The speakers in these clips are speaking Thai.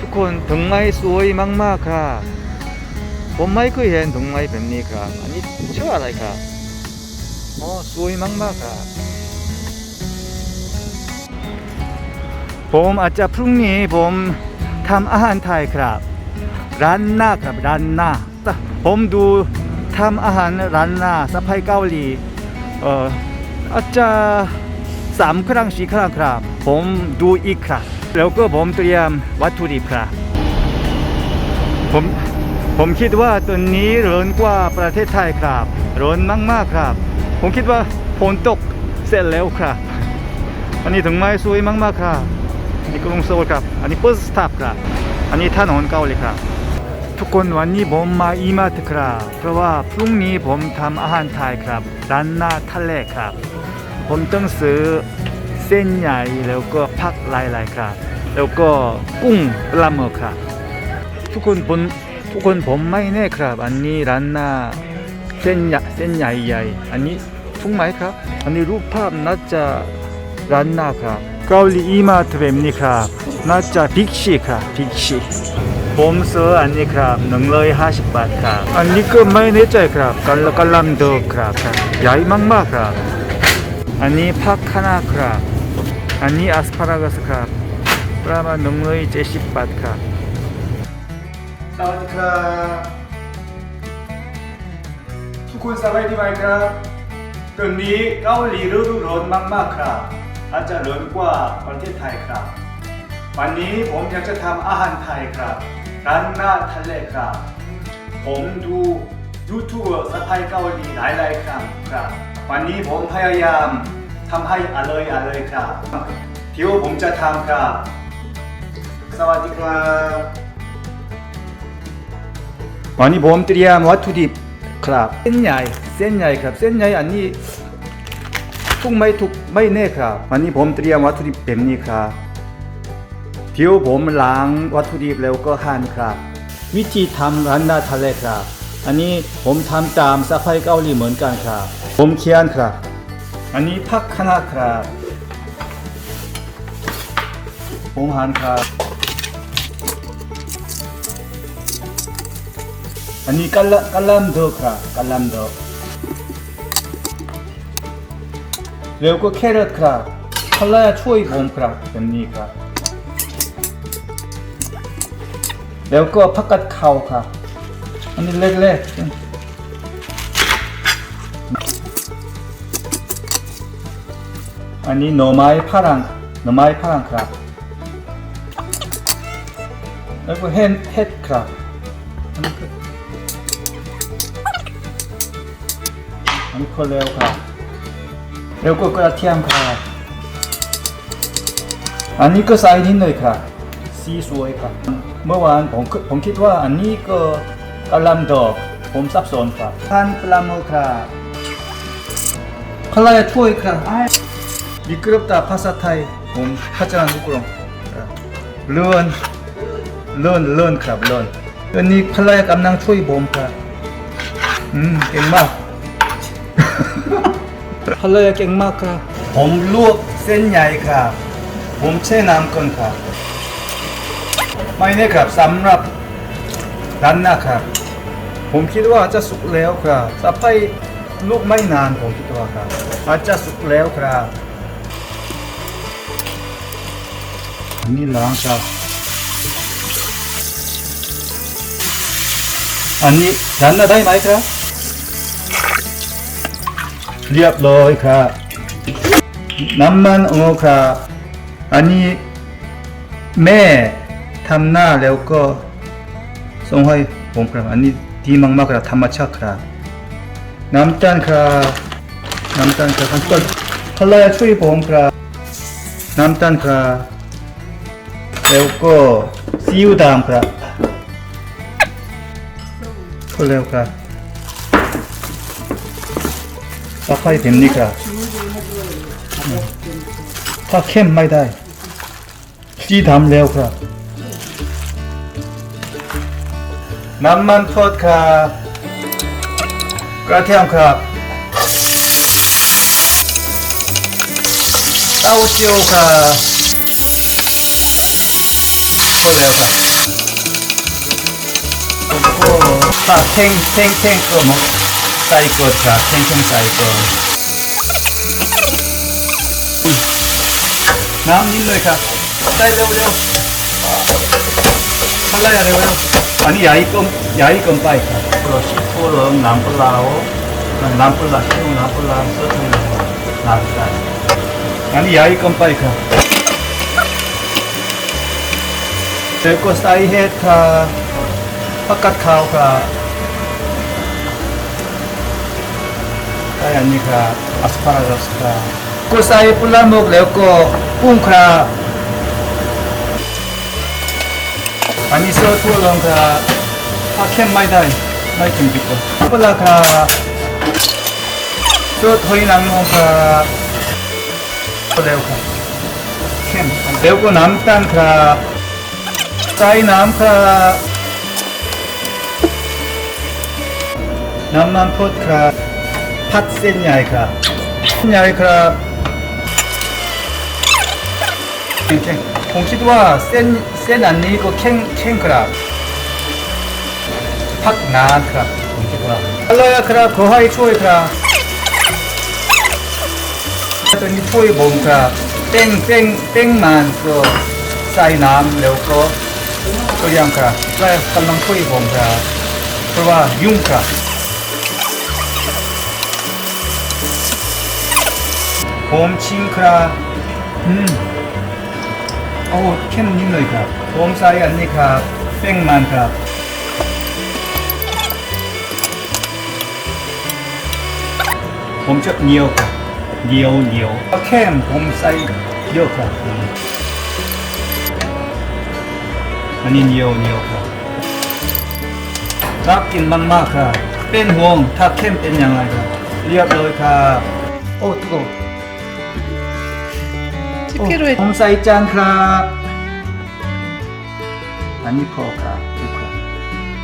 ทุกคนดอกไม้สวยมากๆครับผมไม่เคยเห็นดอกไม้แบบนี้ครับ อันนี้ชื่ออะไรครับอ๋อสวยมากๆครับผมอาจจะพรุ่งนี้ผมทำอาหารไทยครับ ร้านหน้าครับร้านหน้า ผมดูทำอาหารร้านหน้าสะพายเกาหลีเอ่ออาจจะสามครั้งสี่ครั้งครับ ผมดูอีกครับ แล้วก็ผมเตรียมวัตถุดิบครับผมผมคิดว่าตัวนี้ร้อนกว่าประเทศไทยครับร้อนมากๆครับ ผมคิดว่าฝนตกเสร็จแล้วครับ อันนี้ถึงไม้สวยมากๆครับนนี้กรุงโซลครับ อันนี้ปืสสตาฟครับ อันนี้ถนอนเกาหลีครับ ทุกคนวันนี้ผมมาอีมาร์ทครับ เพราะว่าพรุ่งนี้ผมทำอาหารไทยครับร้านหน้าทะเลครับ ผมต้องซื้อเส้นใหญ่แล้วก็ผักหลายๆครับ แล้วก็กุ้งปลาหมึกรับทุกคนผมทุกคนผมไม่แน่ครับ อันนี้ร้านหน้าเส้นใหญ่เส้นใหญ่ใหญ่อันนี้ถูกไหมครับ อันนี้รูปภาพน่าจะร้านหน้าครับเกาหลีมาทเทรมนี่ครับน่าจะพิกชีครับพิกชีผมซื้ออันนี้ครับหนึ่งร้อยห้าสิบบาทครับอันนี้ก็ไม่แน่ใจครับกะละกะลำเดครับใหญ่มากมากครับ อันนี้ผักคะน้าครับ อันนี้อัสพารากัสครับ ระมาหนึ่งร้อยเจ็ดสิบบาทครับสวัสดีครับทุกคนสบายดีไหมครับตอนนี้เกาหลีฤดูร้อนมากๆครับอาจจะร้อนกว่าประเทศไทยครับ วันนี้ผมอยากจะทำอาหารไทยครับร้านหน้าทะเลครับ ผมดูยูทูบสไตล์เกาหลีหลายๆครั้งครับ วันนี้ผมพยายามทำให้อร่อยอร่อยครับเที่ยวผมจะทำครับ วัสดีครับวันนี้ผมเตรียมวัตถุดิบครับเส้นใหญ่เส้นใหญ่ครับ เส้นใหญ่อันนี้ทุกไม่ทุกไม่แน่ครับ วันนี้ผมเตรียมวัตถุดิบแบบนี้ครับเที่ยวผมล้างวัตถุดิบแล้วก็หั่นครับ วิธีทำร้านนาทะเลครับ อันนี้ผมทำตามสไตล์เกาหลีเหมือนกันครับ ผมเขียนครับ อันนี้ผักคะน้าครับผมหั่นครับ อันนี้กะละกะหลำดอกครับกะหลำดอกแล้วก็แครอทครับภรรยาช่วยผมครับแบบนี้ครับ แล้วก็ผักกาดขาวครับ อันนี้เล็กๆอันนี้หน่อไม้ฝรั่งหน่อไม้ฝรั่งครับ แล้วก็เห็ดเห็ดครับ อันนี้ก็ อันนี้คนเร็วครับแล้วก็กระเทียมครับอันนี้ก็ใส่นิดหน่อยครับสีสวยครับ เมื่อวานผมคิดผมคิดว่าอันนี้ก็กะหล่ำดอก ผมสับสนครับทานปลาหมึกครับภรรยาช่วยครับอ้าย미끄럽다ภาษาไทยผมพัฒนาทุกคนครับเลื่อนเลื่อนเลื่อนครับเลื่อนอันนี้ภรรยากำลังช่วยผมครับอืมเก่งมาก ภรรยาเก่งมากครับ ผมลวกเส้นใหญ่ครับ ผมแช่น้ำก่อนครับ ไม่แน่ครับสำหรับร้านหน้าครับ ผมคิดว่าจะสุกแล้วครับสะพายลูกไม่นานผมคิดว่าครับ อาจจะสุกแล้วครับอันนี่ล้างครับ อันนี้ร้านหน้าได้ไหมครับ เรียบร้อยครับน้ำมันโอครับอันนี้แม่ทำหน้าแล้วก็ส่งให้ผมครับอันนี้ดีมากๆครับธรรมชาติครับน้ำตาลครับน้ำตาลครับขั้นตอนภรรยาช่วยผมครับน้ำตาลครับแล้วก็ซีอิ๊วดำครับก็แล้วครับ สะพายแบบนี้ครับถ้าเข้มไม่ได้สีดำแล้วครับ น้ำมันทอดครับกระเทียมครับเต้าเจี้ยวครับพูดแล้วครับโอ้โหถ้าเท่งเท่งเท่งก็หมด ใส่กดครับเท่งเท่งใส่กดอุ้ยน้ำนิดเลยครับใส่เร็วเร็วมาเลยเร็วเร็วอันนี้ใหญ่กลมใหญ่กลมไปครับก็ชิโก้เริ่มน้ำปลาน้ำปลาชิโก้น้ำปลาสดน้ำน้ำใส่อันนี้ใหญ่กลมไปครับเดี๋ยวก็ใส่เห็ดค่ะผักกาดขาวค่ะ ใส่อันนี้ค่ะอัสปารากัสค่ะก็ใส่ปลาหมึกแล้วก็กุ้งค่ะอันนี้ซอสทั่ว ลงค่ะถ้าเข้มไม่ได้ไม่ถึงดีกว่าปลาค่ะซอสหอยนางรมค่ะแล้วค่ะเข้มแล้วก็น้ำตาลค่ะ ใส่น้ำครับน้ำมันพดครับผัดเส้นใหญ่ครับเส้นใหญ่ครับแข็งๆผมคิดว่าเส้นเส้นอันนี้ก็แข็งแข็งครับผักนานครับผมคิดว่าอะไรครับขอให้ช่วยครับตอนนี้ช่วยผมครับเต้งเต้งเต้งมันก็ใส่น้ำแล้วก็ ตัวอย่างครับและกำลังช่วยผมครับเพราะว่ายุ่งครั ผมชิมครับอืมโอ้เข้มนิดหน่อยครับผมใส่อันนี้ครับแป้งมันครับผมจะเหนียวครับเหนียวเหนียวเข้มผมใส่เยอะครับอันนี้เหนียวเหนียวครับรักกินมันมากครับเป็นห่วงถ้าเข้มเป็นยังไงครับเรียบร้อยครับโอ้ทุกคน ผมใส่จานครับอันนี้พอครับทุกคน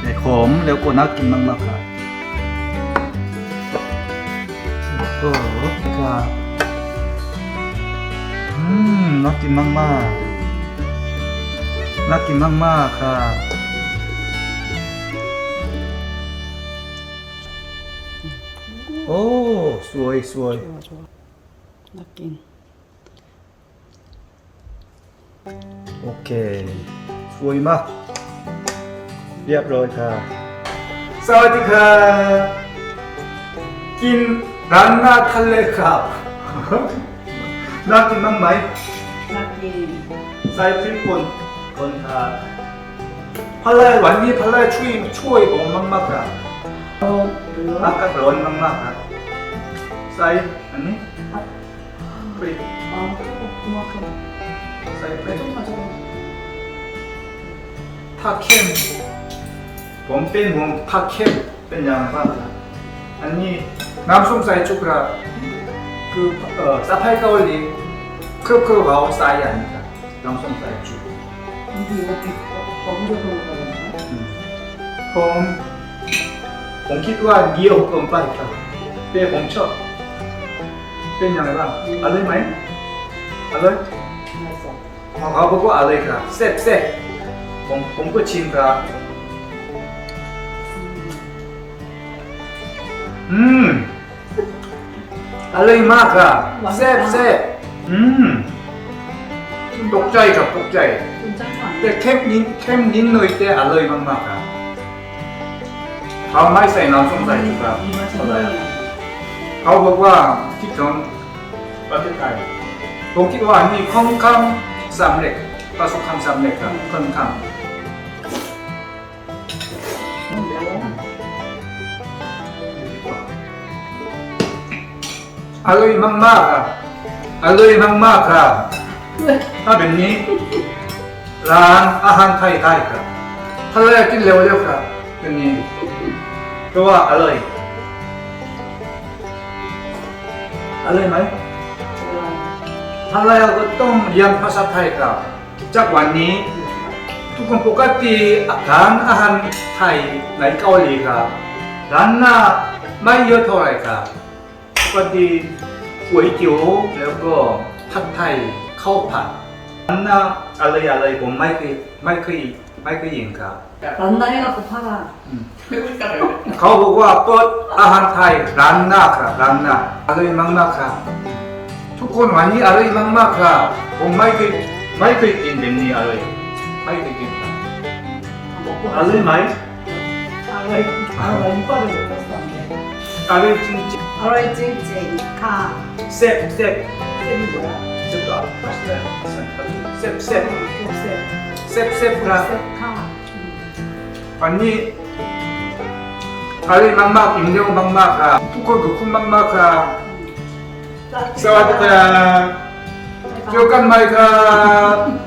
แต่หอมแล้วก็น่ากินมากๆครับโอ้ครับอืมน่ากินมากๆน่ากินมากๆครับโอ้สวยสวยน่ากิน โอเค สวยมาก เรียบร้อยค่ะ สวัสดีค่ะ กินรันนาทะเลครับ น่ากินมากไหม น่ากินใส่พริกป่นคนค่ะพลายวันนี้พลายช่วยช่วยผมมากๆครับอากาศร้อนมากๆครับใส่อันนี้ไปอ๋อขอบคุมาครับ 사이클 좀 가져. 타캠. 범뺀 몸 타캠 뺀 양반. 아니 남솜 사이 초크라 그 어, 사파이가 올리 크로크로 가오 사이 아니다. 남솜 사이 초. 이게 이렇게 범접으로 가는 거? 범 범키크가 니어 범파이카 빼 범쳐 뺀 양반 음. 알레마이 알레 เขาบอกว่าอะไรครับเซ่บเซ่บผมผมก็ชิมครับอืมอร่อยมากครันเซ่บเซ่บอืมตกใจครับตกใจ คุณจ้าหนแต่เข้มนิดเข้นิดหน่อยแต่อร่อยมากมๆครับเขาไม่ใส่น้ำส้มส่ยชูครับมเขาบอกว่าที่ตรงประเทศไทยผมคิดว่านี่ค่อนข้าง สำเร็จประสบความสำเร็จรับคนทำอร่อยมากๆครับอร่อยมากๆครับถ้าแบบนี้ ร้านอาหารไทยได้ครับถ้าเราอยากกินเร็วครับแบบนี้เพราะว่าอร่อยอร่อยไหม ถ้าเราก็ต้องเรียนภาษาไทยครับ จากวันนี้ ทุกคนปกติร้านอาหารไทยในเกาหลีครับร้านหน้าไม่เยอะเท่าไหร่ครับปกติก๋วยเตี๋ยวแล้วก็ผัดไทยข้าวผัด อันน่าอะไรอะไรผมไม่เคยไม่เคยไม่เคยยินครับ 란나 해갖고 팔아. เขาบอกว่าเปิดอาหารไทยร้านหน้าครับร้านหน้าอร่อยมากๆครับ ทุกคนวันนี้อร่อยมากๆครับผมไม่เคยไม่เคยกินแบบนี้อร่อยไม่เคยกินครับ 먹고 อร่อยไหม 아로이 아로이 이빨을 못 봤어. อร่อยจริง 아로이 찡찡 카. ๆเซ็บเซ็บ 쌤이 뭐야? เซ็บต่อเซ็บเซ็บเซ็บ 쌤. เซ็บเซ็บครับ 쌤 카. วันนี้อร่อยมากๆอิ่มเร็วมากๆครับทุกคนขอบคุณมากๆครับ 음. สวัสดีครั